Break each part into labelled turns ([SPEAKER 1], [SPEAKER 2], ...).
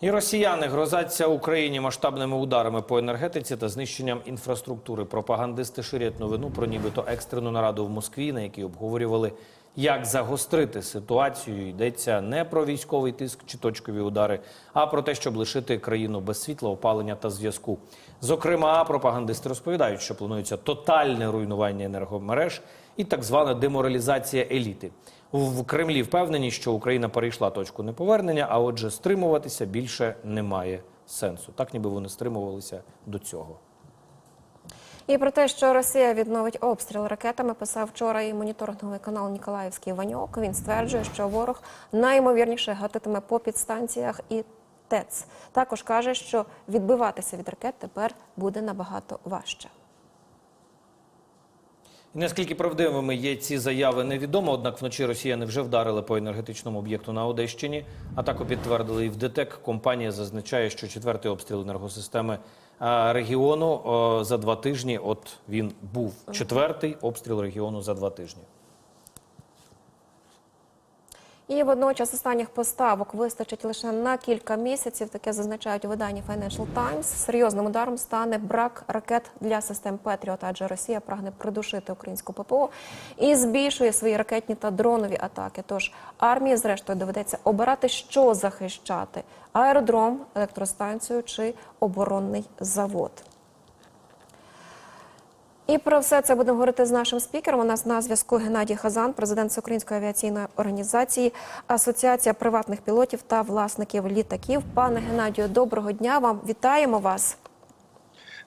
[SPEAKER 1] І росіяни грозаться Україні масштабними ударами по енергетиці та знищенням інфраструктури. Пропагандисти ширять новину про нібито екстрену нараду в Москві, на якій обговорювали, як загострити ситуацію. Йдеться не про військовий тиск чи точкові удари, а про те, щоб лишити країну без світла, опалення та зв'язку. Зокрема, пропагандисти розповідають, що планується тотальне руйнування енергомереж і так звана деморалізація еліти. В Кремлі впевнені, що Україна перейшла точку неповернення, а отже, стримуватися більше немає сенсу. Так ніби вони стримувалися до цього.
[SPEAKER 2] І про те, що Росія відновить обстріл ракетами, писав вчора і моніторинговий канал Ніколаївський Ваньок. Він стверджує, що ворог наймовірніше гатитиме по підстанціях і ТЕЦ. Також каже, що відбиватися від ракет тепер буде набагато важче.
[SPEAKER 1] Наскільки правдивими є ці заяви, невідомо. Однак вночі росіяни вже вдарили по енергетичному об'єкту на Одещині. Атаку підтвердили і в ДТЕК. Компанія зазначає, що четвертий обстріл енергосистеми е, регіону за два тижні. От він був четвертий обстріл регіону за два тижні.
[SPEAKER 2] І водночас останніх поставок вистачить лише на кілька місяців. Таке зазначають у виданні Financial Times. Серйозним ударом стане брак ракет для систем Петріот, адже Росія прагне придушити українську ППО і збільшує свої ракетні та дронові атаки. Тож армії, зрештою, доведеться обирати, що захищати: аеродром, електростанцію чи оборонний завод. І про все це будемо говорити з нашим спікером. У нас на зв'язку Геннадій Хазан, президент Всеукраїнської авіаційної організації, Асоціація приватних пілотів та власників літаків. Пане Геннадію, доброго дня вам. Вітаємо вас.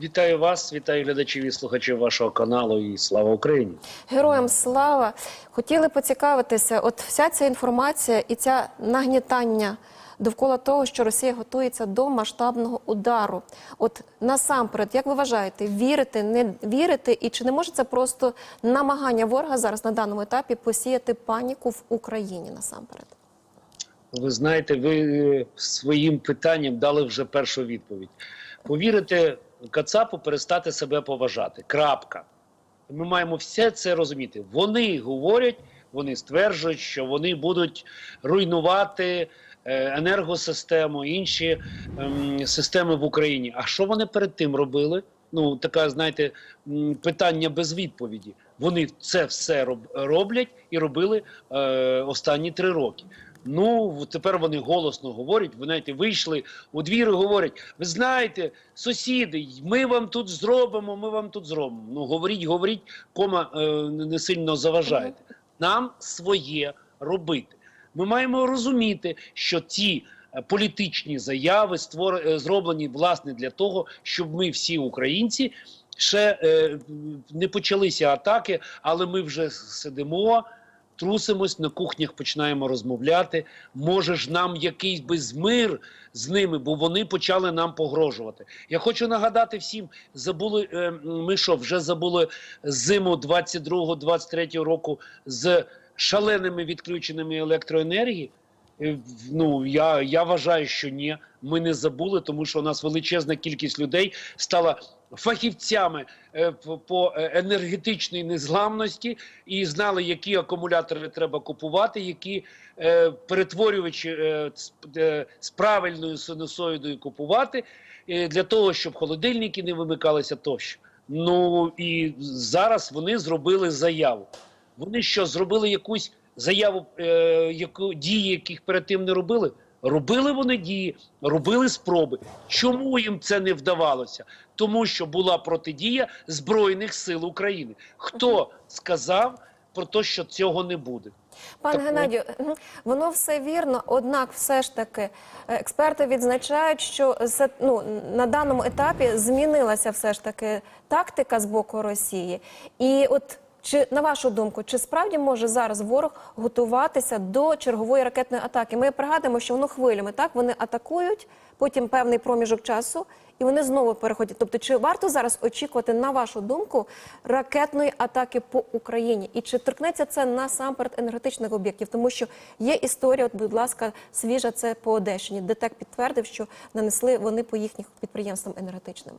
[SPEAKER 3] Вітаю вас, вітаю глядачів і слухачів вашого каналу. І слава Україні!
[SPEAKER 2] Героям слава! Хотіли поцікавитися, от вся ця інформація і ця нагнітання довкола того, що Росія готується до масштабного удару. От насамперед, як ви вважаєте, вірити, не вірити, і чи не може це просто намагання ворога зараз на даному етапі посіяти паніку в Україні насамперед?
[SPEAKER 3] Ви знаєте, ви е, своїм питанням дали вже першу відповідь. Повірити Кацапу, перестати себе поважати. Крапка. Ми маємо все це розуміти. Вони говорять, вони стверджують, що вони будуть руйнувати енергосистему, інші ем, системи в Україні. А що вони перед тим робили? Ну, така, знаєте, питання без відповіді. Вони це все роблять і робили е, останні три роки. Ну тепер вони голосно говорять. Ви знаєте, вийшли у двір і говорять: ви знаєте, сусіди, ми вам тут зробимо, ми вам тут зробимо. Ну говоріть, говоріть, кома е, не сильно заважаєте. Нам своє робити. Ми маємо розуміти, що ці е, політичні заяви створ... е, зроблені власне для того, щоб ми всі українці ще е, не почалися атаки, але ми вже сидимо. Трусимось на кухнях, починаємо розмовляти. Може ж нам якийсь би змир з ними, бо вони почали нам погрожувати. Я хочу нагадати всім: забули е, ми що вже забули зиму 22-23 року з шаленими відключеннями електроенергії. Е, Ну я, я вважаю, що ні, ми не забули, тому що у нас величезна кількість людей стала фахівцями е, по- е, енергетичній незламності і знали, які акумулятори треба купувати, які перетворювачі з, правильною синусоїдою купувати для того, щоб холодильники не вимикалися тощо. Ну і зараз вони зробили заяву. Вони що зробили якусь заяву, е, яку дії, яких перед тим не робили? Робили вони дії, робили спроби. Чому їм це не вдавалося? Тому що була протидія Збройних сил України. Хто сказав про те, що цього не буде?
[SPEAKER 2] Пане
[SPEAKER 3] Так,
[SPEAKER 2] Геннадію, воно все вірно, однак, все ж таки, е, експерти відзначають, що ну, на даному етапі змінилася все ж таки тактика з боку Росії. І от чи на вашу думку, чи справді може зараз ворог готуватися до чергової ракетної атаки? Ми пригадуємо, що воно хвилями так вони атакують, потім певний проміжок часу, і вони знову переходять. Тобто, чи варто зараз очікувати, на вашу думку, ракетної атаки по Україні? І чи торкнеться це насамперед енергетичних об'єктів? Тому що є історія, от, будь ласка, свіжа це по Одещині. ДТЕК підтвердив, що нанесли вони по їхніх підприємствам енергетичним.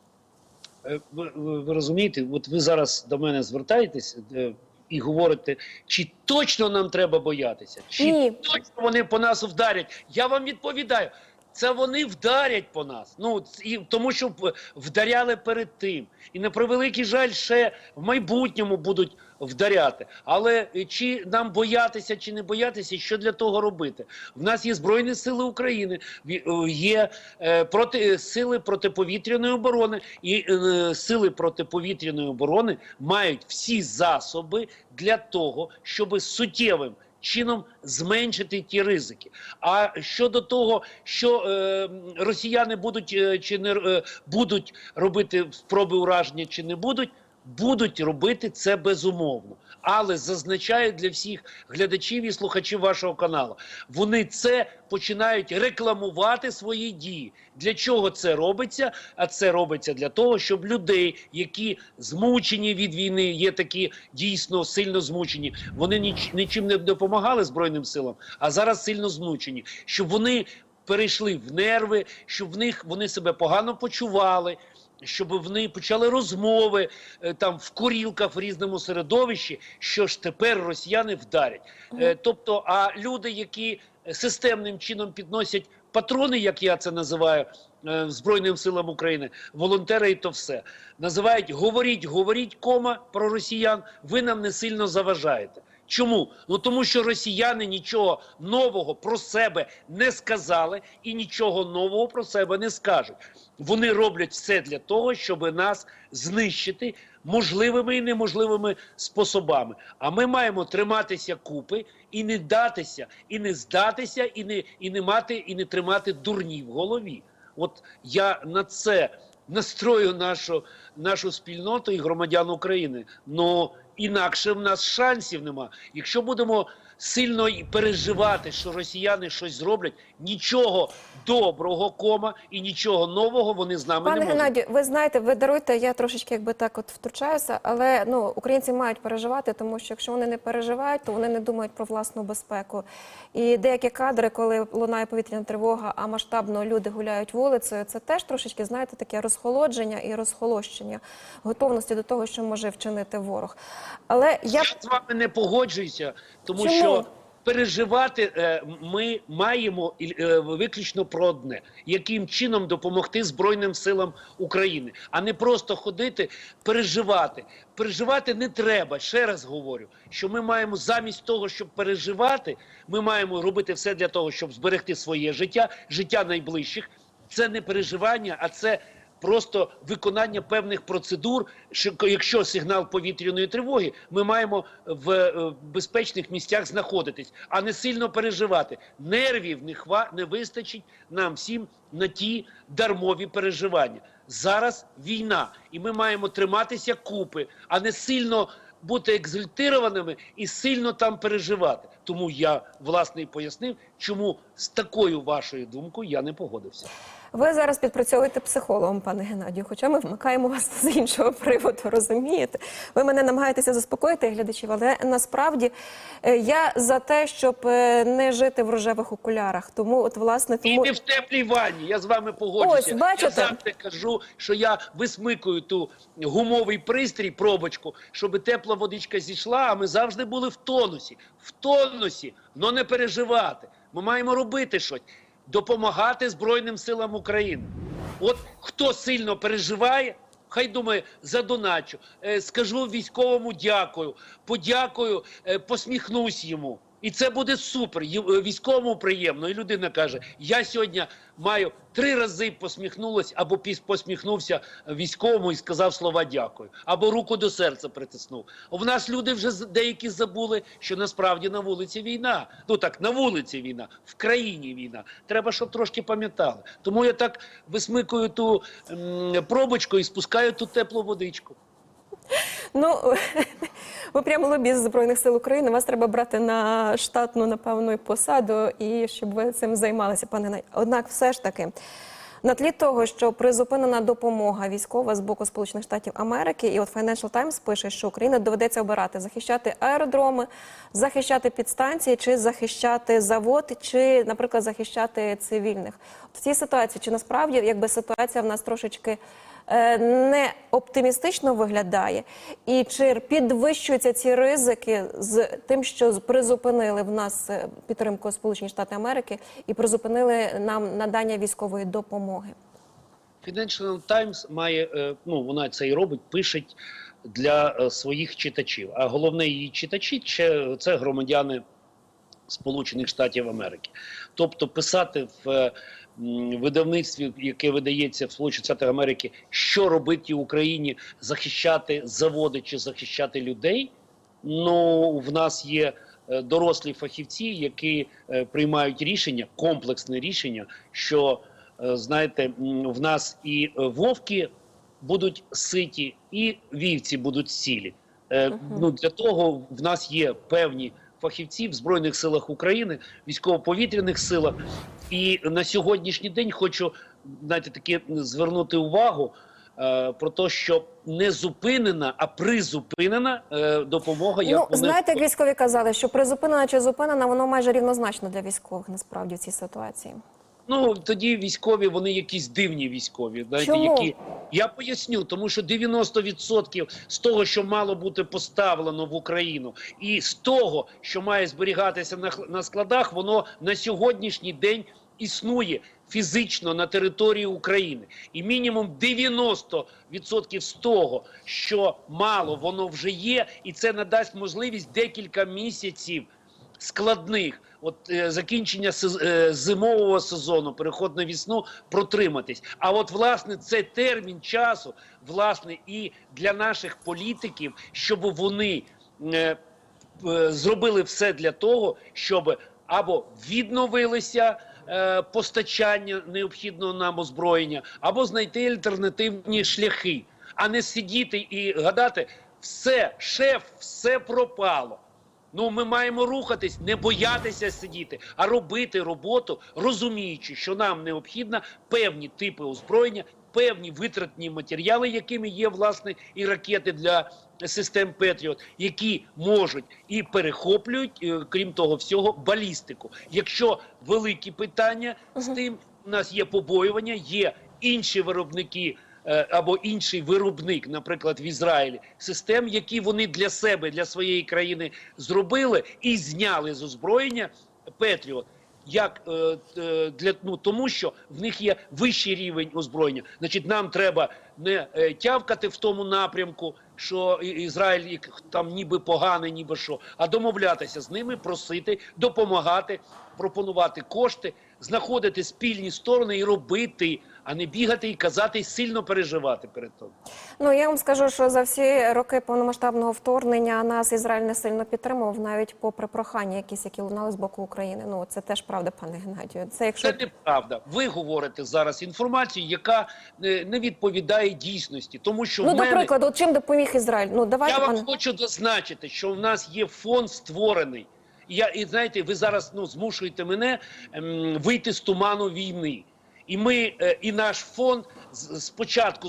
[SPEAKER 3] Е, Ви, ви, ви розумієте, от ви зараз до мене звертаєтесь е, і говорите, чи точно нам треба боятися, чи
[SPEAKER 2] Ні.
[SPEAKER 3] точно вони по нас вдарять. Я вам відповідаю. це вони вдарять по нас. Ну і тому, що вдаряли перед тим. І на превеликий жаль, ще в майбутньому будуть вдаряти. Але е, чи нам боятися, чи не боятися, що для того робити? В нас є Збройні Сили України, е, є е, проти сили протиповітряної оборони, і сили протиповітряної оборони мають всі засоби для того, щоб суттєвим чином зменшити ті ризики. А щодо того, що е, росіяни будуть е, чи не е, будуть робити спроби ураження, чи не будуть. Будуть робити це безумовно, але зазначаю для всіх глядачів і слухачів вашого каналу. Вони це починають рекламувати свої дії. Для чого це робиться? А це робиться для того, щоб людей, які змучені від війни, є такі дійсно сильно змучені. Вони ніч, нічим не допомагали збройним силам, а зараз сильно змучені, щоб вони перейшли в нерви, щоб в них вони себе погано почували. Щоб вони почали розмови е, там в курілках в різному середовищі, що ж тепер росіяни вдарять. Е, тобто, а люди, які системним чином підносять патрони, як я це називаю, е, Збройним силам України, волонтери і то все називають говоріть, говоріть, кома про росіян. Ви нам не сильно заважаєте. Чому? Ну тому що росіяни нічого нового про себе не сказали і нічого нового про себе не скажуть. Вони роблять все для того, щоб нас знищити можливими і неможливими способами. А ми маємо триматися купи і не датися, і не здатися, і не, і не мати, і не тримати дурні в голові. От я на це настрою нашу, нашу спільноту і громадян України. Ну інакше в нас шансів нема. Якщо будемо сильно переживати, що росіяни щось зроблять, нічого доброго кома і нічого нового вони з нами
[SPEAKER 2] Пане
[SPEAKER 3] не можуть.
[SPEAKER 2] Геннадію, ви знаєте, ви даруйте, я трошечки якби так от втручаюся, але ну українці мають переживати, тому що якщо вони не переживають, то вони не думають про власну безпеку. І деякі кадри, коли лунає повітряна тривога, а масштабно люди гуляють вулицею, це теж трошечки, знаєте, таке розхолодження і розхолощення готовності до того, що може вчинити ворог. Але я
[SPEAKER 3] Я з вами не погоджуюся, тому
[SPEAKER 2] Чому?
[SPEAKER 3] що переживати е, ми маємо е, виключно про одне: яким чином допомогти Збройним силам України, а не просто ходити, переживати. Переживати не треба. Ще раз говорю, що ми маємо замість того, щоб переживати, ми маємо робити все для того, щоб зберегти своє життя, життя найближчих. Це не переживання, а це просто виконання певних процедур. Що якщо сигнал повітряної тривоги, ми маємо в е, безпечних місцях знаходитись, а не сильно переживати. Нервів не хва не вистачить нам всім на ті дармові переживання. Зараз війна, і ми маємо триматися купи, а не сильно бути екзальтированими і сильно там переживати. Тому я власне і пояснив, чому з такою вашою думкою я не погодився.
[SPEAKER 2] Ви зараз підпрацьовуєте психологом, пане Геннадію, хоча ми вмикаємо вас з іншого приводу, розумієте? Ви мене намагаєтеся заспокоїти глядачів, але насправді е, я за те, щоб е, не жити в рожевих окулярах. Тому, от власне,
[SPEAKER 3] І не в теплій ванні. Я з вами погоджуюся.
[SPEAKER 2] Ось, бачите?
[SPEAKER 3] Я завжди кажу, що я висмикую ту гумовий пристрій, пробочку, щоб тепла водичка зійшла, а ми завжди були в тонусі. В тонусі, но не переживати. Ми маємо робити щось. Допомагати Збройним силам України. От хто сильно переживає, хай думає, задоначу, е, скажу військовому дякую, подякую, е, посміхнусь йому. І це буде супер. Е, Військовому приємно. І людина каже: я сьогодні маю три рази посміхнулась або посміхнувся військовому і сказав слова дякую, або руку до серця притиснув. У нас люди вже деякі забули, що насправді на вулиці війна. Ну так, на вулиці війна, в країні війна. Треба, щоб трошки пам'ятали. Тому я так висмикую ту пробочку і спускаю ту теплу водичку.
[SPEAKER 2] Ну ви прямо лобіст збройних сил України. Вас треба брати на штатну напевно посаду і щоб ви цим займалися, пане Геннадію. Однак, все ж таки. На тлі того, що призупинена допомога військова з боку Сполучених Штатів Америки, і от Financial Times пише, що Україна доведеться обирати захищати аеродроми, захищати підстанції, чи захищати завод, чи, наприклад, захищати цивільних. В цій ситуації чи насправді якби ситуація в нас трошечки не оптимістично виглядає, і чи підвищуються ці ризики з тим, що призупинили в нас е, підтримку Сполучені Штати Америки і призупинили нам надання військової допомоги?
[SPEAKER 3] Financial Times має, е, ну вона це і робить, пише для е, своїх читачів. А головне її читачі це громадяни Сполучених Штатів Америки. Тобто писати в е, видавництві, яке видається в Сполучених Штатах Америки, що робити Україні, захищати заводи чи захищати людей. Ну, в нас є е, дорослі фахівці, які е, приймають рішення, комплексне рішення, що знаєте, в нас і вовки будуть ситі, і вівці будуть цілі. Е, Ну для того в нас є певні фахівці в збройних силах України, військово-повітряних силах. І на сьогоднішній день хочу знаєте, таки звернути увагу е, про те, що не зупинена, а призупинена е, допомога.
[SPEAKER 2] Ну, знаєте, як військові казали, що призупинена чи зупинена, воно майже рівнозначно для військових насправді в цій ситуації.
[SPEAKER 3] Ну тоді військові, вони якісь дивні військові. Знаєте,
[SPEAKER 2] Чому?
[SPEAKER 3] які я поясню, тому що 90% з того, що мало бути поставлено в Україну, і з того, що має зберігатися на, на складах, воно на сьогоднішній день існує фізично на території України. І мінімум 90% з того, що мало, воно вже є, і це надасть можливість декілька місяців складних, от е, закінчення е, зимового сезону, переход на весну, протриматись. А от власне цей термін часу, власне, і для наших політиків, щоб вони е, е, зробили все для того, щоб або відновилися постачання необхідного нам озброєння, або знайти альтернативні шляхи, а не сидіти і гадати, все, шеф, все пропало. Ну, ми маємо рухатись, не боятися сидіти, а робити роботу, розуміючи, що нам необхідно певні типи озброєння, певні витратні матеріали, якими є власне і ракети для систем Петріот, які можуть і перехоплюють, е, крім того всього, балістику. Якщо великі питання з тим, у нас є побоювання, є інші виробники або інший виробник, наприклад, в Ізраїлі, систем, які вони для себе, для своєї країни зробили і зняли з озброєння Петріот. Як е, е, для ну тому, що в них є вищий рівень озброєння, значить, нам треба не е, тявкати в тому напрямку, що Ізраїль там ніби поганий, ніби що, а домовлятися з ними, просити, допомагати, пропонувати кошти, знаходити спільні сторони і робити, а не бігати і казати, і сильно переживати перед тим.
[SPEAKER 2] Ну я вам скажу, що за всі роки повномасштабного вторгнення нас Ізраїль не сильно підтримував, навіть попри прохання, якісь які лунали з боку України. Ну це теж правда, пане Геннадію. Це якщо
[SPEAKER 3] Це неправда. Ви говорите зараз інформацію, яка е, не відповідає дійсності, тому що
[SPEAKER 2] ну
[SPEAKER 3] в
[SPEAKER 2] до прикладу, чим допоміг Ізраїль? Ну давайте
[SPEAKER 3] я вам
[SPEAKER 2] пане.
[SPEAKER 3] хочу зазначити, що в нас є фонд створений. Я і знаєте, ви зараз ну змушуєте мене ем, вийти з туману війни. І ми, е, і наш фонд з, з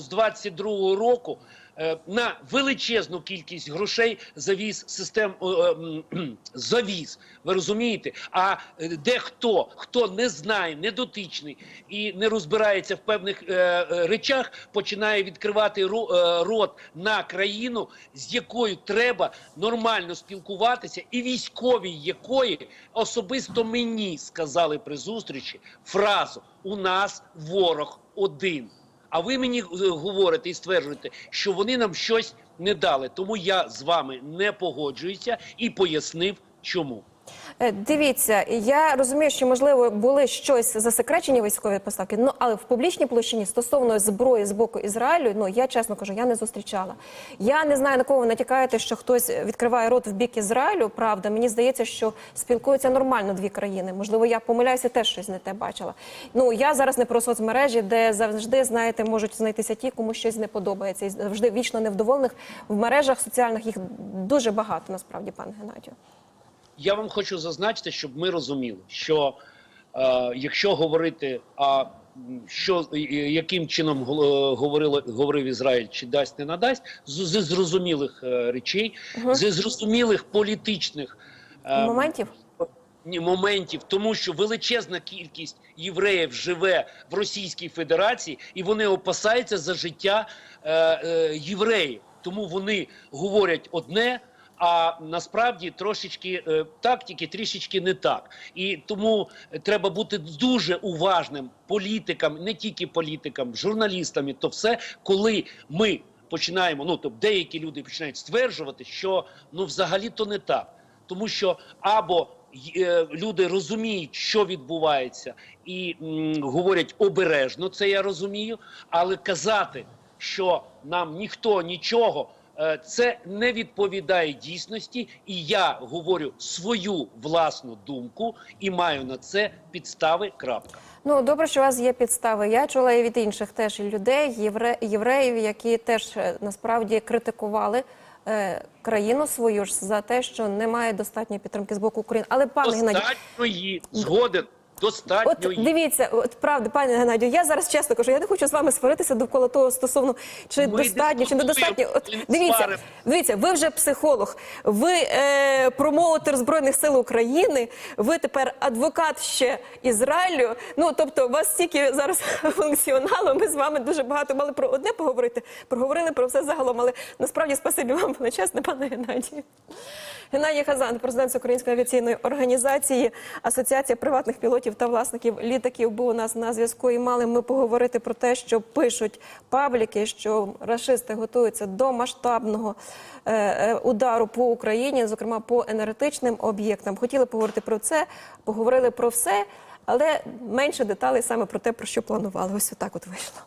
[SPEAKER 3] з 22-го року на величезну кількість грошей завіз систем е, е, завіз. Ви розумієте? А е, дехто, хто не знає, не дотичний і не розбирається в певних е, е, речах, починає відкривати ро- е, рот на країну, з якою треба нормально спілкуватися, і військові якої особисто мені сказали при зустрічі фразу: у нас ворог один. А ви мені е, говорите і стверджуєте, що вони нам щось не дали. Тому я з вами не погоджуюся і пояснив, чому.
[SPEAKER 2] Е, Дивіться, я розумію, що можливо були щось засекречені військові поставки. Ну але в публічній площині стосовно зброї з боку Ізраїлю, ну я чесно кажу, я не зустрічала. Я не знаю на кого ви натякаєте, що хтось відкриває рот в бік Ізраїлю. Правда, мені здається, що спілкуються нормально дві країни. Можливо, я помиляюся, теж щось не те бачила. Ну я зараз не про соцмережі, де завжди знаєте, можуть знайтися ті, кому щось не подобається, і завжди вічно невдоволених в мережах соціальних їх дуже багато. Насправді, пане Геннадію.
[SPEAKER 3] Я вам хочу зазначити, щоб ми розуміли, що е, якщо говорити, а що яким чином говорило говорив Ізраїль, чи дасть не надасть, з, зі зрозумілих е, речей, зі зрозумілих політичних е,
[SPEAKER 2] Моментів?
[SPEAKER 3] моментів, тому що величезна кількість євреїв живе в Російській Федерації, і вони опасаються за життя е, е, євреїв. Тому вони говорять одне. А насправді трошечки е, так, тільки трішечки не так. І тому треба бути дуже уважним політикам, не тільки політикам, журналістам, то все, коли ми починаємо. Ну тобто деякі люди починають стверджувати, що ну взагалі то не так, тому що або е, люди розуміють, що відбувається, і м, говорять обережно, це я розумію. Але казати, що нам ніхто нічого, це не відповідає дійсності. І я говорю свою власну думку і маю на це підстави. Крапка.
[SPEAKER 2] Ну добре, що у вас є підстави. Я чула і від інших теж людей, євре, євреїв, які теж е, насправді критикували е, країну свою ж за те, що немає достатньої підтримки з боку України. Але пане Геннадій,
[SPEAKER 3] Достатньої згоден. Достатньо
[SPEAKER 2] От дивіться, от правда, пане Геннадію, я зараз чесно кажу, я не хочу з вами сваритися довкола того стосовно чи
[SPEAKER 3] Ми
[SPEAKER 2] достатньо, чи недостатньо. От дивіться, дивіться, ви вже психолог, ви е, промоутер збройних сил України, ви тепер адвокат ще Ізраїлю. Ну тобто, у вас стільки зараз функціоналу. Ми з вами дуже багато мали про одне поговорити, проговорили про все загалом. Але насправді спасибі вам величезне, пане Геннадію. Геннадій Хазан, президент Української авіаційної організації, Асоціація приватних пілотів пілотів та власників літаків, був у нас на зв'язку і мали ми поговорити про те, що пишуть пабліки, що расисти готуються до масштабного е, е, удару по Україні, зокрема по енергетичним об'єктам. Хотіли поговорити про це, поговорили про все, але менше деталей саме про те, про що планували. Ось отак от вийшло.